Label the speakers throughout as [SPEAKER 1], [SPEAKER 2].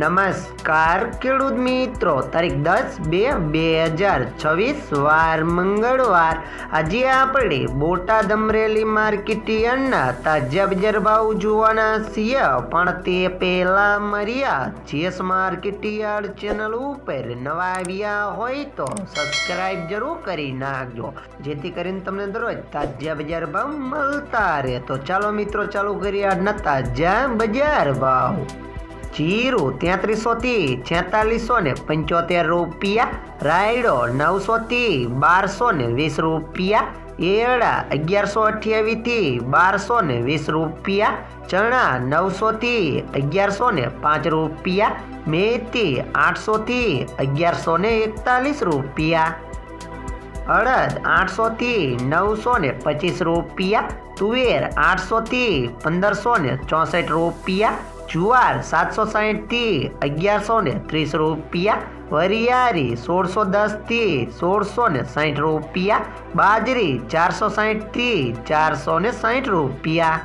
[SPEAKER 1] નમસ્કાર, ખેડૂત મિત્રો. તારીખ દસ બે બે હજાર છવ્વીસ, વાર મંગળવાર. આજે આપણે બોટાદ અમરેલી માર્કેટ યાર્ડના તાજા બજાર ભાવ જોવાના છીએ. પણ તે પહેલા મર્યા જેસ માર્કેટ યાર્ડ ચેનલ ઉપર નવા આવ્યા હોય તો સબસ્ક્રાઈબ જરૂર કરી નાખજો. જેથી કરીને તમને દરરોજ તાજા બજાર ભાવ મળતા રહે. તો ચાલો મિત્રો, ચાલુ કરીએ આજના તાજા બજાર ભાવ. જીરું તેત્રીસોથી છેતાલીસો ને પંચોતેર રૂપિયા, રાયડો નવસોથી બારસો ને વીસ રૂપિયા, એરડા અગિયારસો અઠ્યાવીસથી બારસો ને વીસ રૂપિયા, ચણા નવસો થી અગિયારસો ને પાંચ રૂપિયા, મેથી આઠસો થી અગિયારસો ને એકતાલીસ રૂપિયા, અડદ આઠસો થી નવસો ને પચીસ રૂપિયા, તુવેર આઠસો થી પંદરસો ને ચોસઠ રૂપિયા જુવાર સાતસો સાહીઠથી અગિયારસો ને ત્રીસ રૂપિયા વરિયારી સોળસો દસથી સોળસો ને સાહીઠ રૂપિયા, બાજરી ચારસો સાહીઠથી ચારસો ને સાહીઠ રૂપિયા.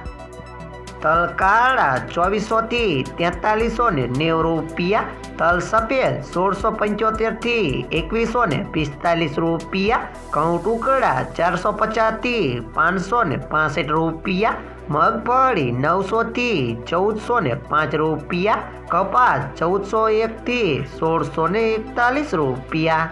[SPEAKER 1] તલ કાળા ચોવીસો થી તેતાલીસો ને નેવું રૂપિયા. તલ સફેદ સોળસો પંચોતેરથી એકવીસો ને પિસ્તાલીસ રૂપિયા. ઘઉં ટુકડા ચારસો પચાસથી પાંચસો ને પાસઠ રૂપિયા. મગફળી નવસો થી ચૌદસો ને પાંચ રૂપિયા. કપાસ ચૌદસો એક થી સોળસો ને એકતાલીસ રૂપિયા.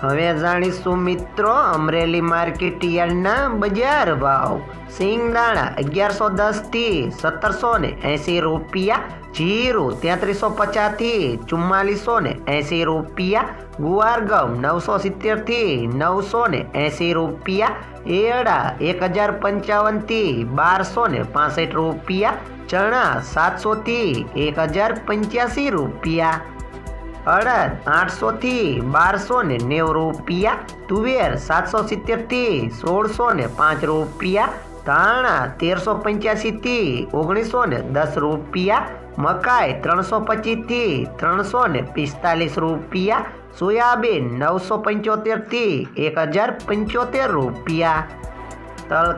[SPEAKER 1] હવે જાણીશું મિત્રો, અમરેલી માર્કેટ યાર્ડના બજાર ભાવ. સિંગદાણા અગિયારસો દસથી સત્તરસો ને એંસી રૂપિયા, જીરું તેત્રીસો પચાસથી ચુમ્માલીસો ને એંસી રૂપિયા ગુવાર ઘઉં નવસો સિત્તેરથી નવસો ને એંસી રૂપિયા એડા એક હજાર પંચાવનથી બારસો ને પાસઠ રૂપિયા, ચણા સાતસો થી એક હજાર પંચ્યાસી રૂપિયા. અડદ આઠસો થી બારસો ને નેવું રૂપિયા, તુવેર સાતસો સિત્તેરથી સોળસો ને પાંચ રૂપિયા, ધાણા તેરસો પંચ્યાસી થી ઓગણીસો ને દસ રૂપિયા, મકાઈ ત્રણસો પચીસથી ત્રણસો ને પિસ્તાલીસ રૂપિયા, સોયાબીન નવસો પંચોતેરથી એક હજાર પંચોતેર રૂપિયા. તલ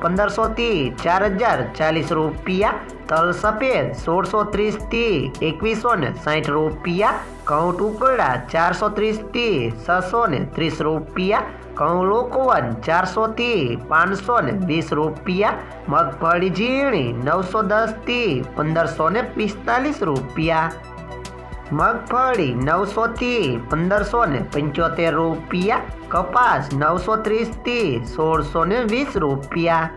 [SPEAKER 1] પંદરસોથી ચાર હજાર ચાલીસ રૂપિયા તલ સફેદ સોળસો ત્રીસથી એકવીસો ને સાઠ રૂપિયા, ઘઉં ટુકડા ચારસો ત્રીસથી છસો ને ત્રીસ રૂપિયા, ઘઉં લોકવન ચારસો થી પાંચસો ને વીસ રૂપિયા, મગફળી ઝીણી નવસો દસથી પંદરસો ને પિસ્તાલીસ રૂપિયા. મગફળી નવસો થી પંદરસો ને પંચોતેર રૂપિયા, કપાસ નવસો ત્રીસથી સોળસો ને વીસ રૂપિયા.